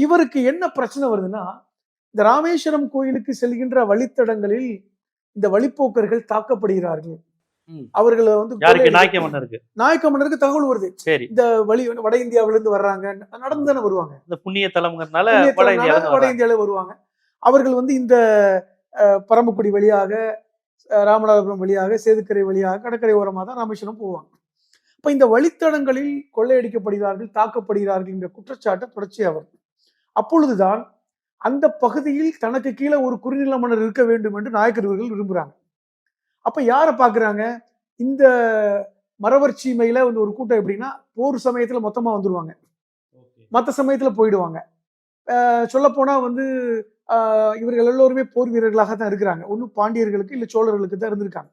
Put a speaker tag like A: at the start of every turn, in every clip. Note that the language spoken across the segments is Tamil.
A: இவருக்கு என்ன பிரச்சனை வருதுன்னா இந்த ராமேஸ்வரம் கோயிலுக்கு செல்கின்ற வழித்தடங்களில் இந்த வழிப்போக்கர்கள் தாக்கப்படுகிறார்கள். அவர்களை வந்து
B: நாய்க்க மன்னருக்கு
A: நாயக்க மன்னருக்கு. தகவல் வருது.
B: சரி.
A: இந்த வழி வட இந்தியாவில இருந்து வர்றாங்க. நடந்து தானே வருவாங்க.
B: இந்த புண்ணிய தலம்ங்கிறதுனால வட இந்தியால
A: வருவாங்க. அவர்கள் வந்து இந்த அஹ், பரமக்குடி வழியாக ராமநாதபுரம் வழியாக சேதுக்கரை வழியாக கடற்கரை ஓரமாக தான் ராமேஸ்வரம் போவாங்க. இப்ப இந்த வழித்தடங்களில் கொள்ளையடிக்கப்படுகிறார்கள் தாக்கப்படுகிறார்கள் என்ற குற்றச்சாட்டு தொடர்ச்சியாக வருது. அப்பொழுதுதான் அந்த பகுதியில் தனக்கு கீழே ஒரு குறுநில மன்னர் இருக்க வேண்டும் என்று நாயக்கர்கள் விரும்புறாங்க. அப்ப யாரை பாக்குறாங்க இந்த மரவர் சீமையில வந்து ஒரு கூட்டம் எப்படின்னா போர் சமயத்துல மொத்தமா வந்துருவாங்க. மற்ற சமயத்துல போயிடுவாங்க. சொல்ல போனா வந்து இவர்கள் எல்லோருமே போர் வீரர்களாக தான் இருக்கிறாங்க. ஒண்ணு பாண்டியர்களுக்கு இல்ல சோழர்களுக்கு தான் இருந்திருக்காங்க.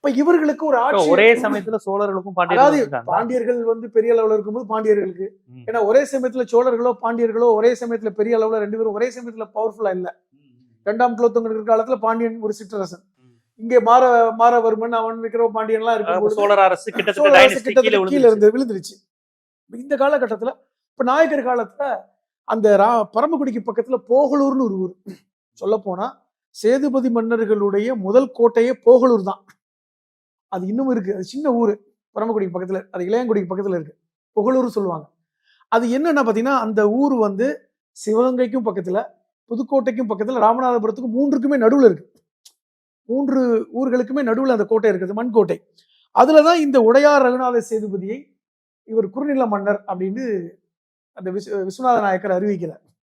A: இப்ப இவர்களுக்கு ஒரு ஆட்சி
B: ஒரே சமயத்துல சோழர்களுக்கும்
A: அதாவது. பாண்டியர்கள் வந்து பெரிய அளவுல இருக்கும்போது பாண்டியர்களுக்கு. ஏன்னா ஒரே சமயத்துல சோழர்களோ பாண்டியர்களோ ஒரே சமயத்துல பெரிய அளவுல ரெண்டு பேரும் ஒரே சமயத்துல பவர்ஃபுல்லா இல்ல இரண்டாம் குலோத்துங்க இருக்கிற காலத்துல பாண்டியன் ஒரு சிற்றரசன் இங்கே மாற மாறவர்மன் அவன் விக்கிரம பாண்டியன் எல்லாம் இருக்கும்
B: சோழர் அரசு கிட்டத்தட்ட கீழே.
A: இருந்து விழுந்துருச்சு இந்த காலகட்டத்துல இப்ப நாயக்கர் காலத்துல அந்த ரா- பரமக்குடிக்கு பக்கத்துல போகலூர்னு ஒரு ஊர் சொல்ல போனா சேதுபதி மன்னர்களுடைய முதல் கோட்டையே போகலூர் தான் அது இன்னும் இருக்கு. அது சின்ன ஊர். பரமக்குடிக்கு பக்கத்தில் அது இளையங்குடிக்கு பக்கத்தில் இருக்கு. புகழூர் சொல்லுவாங்க. அது என்னென்ன பார்த்தீங்கன்னா அந்த ஊர் வந்து சிவகங்கைக்கும் பக்கத்தில் புதுக்கோட்டைக்கும் பக்கத்தில் ராமநாதபுரத்துக்கும் மூன்றுக்குமே நடுவில் இருக்கு. மூன்று ஊர்களுக்குமே நடுவில் அந்த கோட்டை இருக்குது மண் கோட்டை. தான் இந்த உடையார் ரகுநாத சேதுபதியை இவர் குறுநில மன்னர் அப்படின்னு அந்த விஸ்வ விஸ்வநாத நாயக்கர் அறிவிக்கிறார்.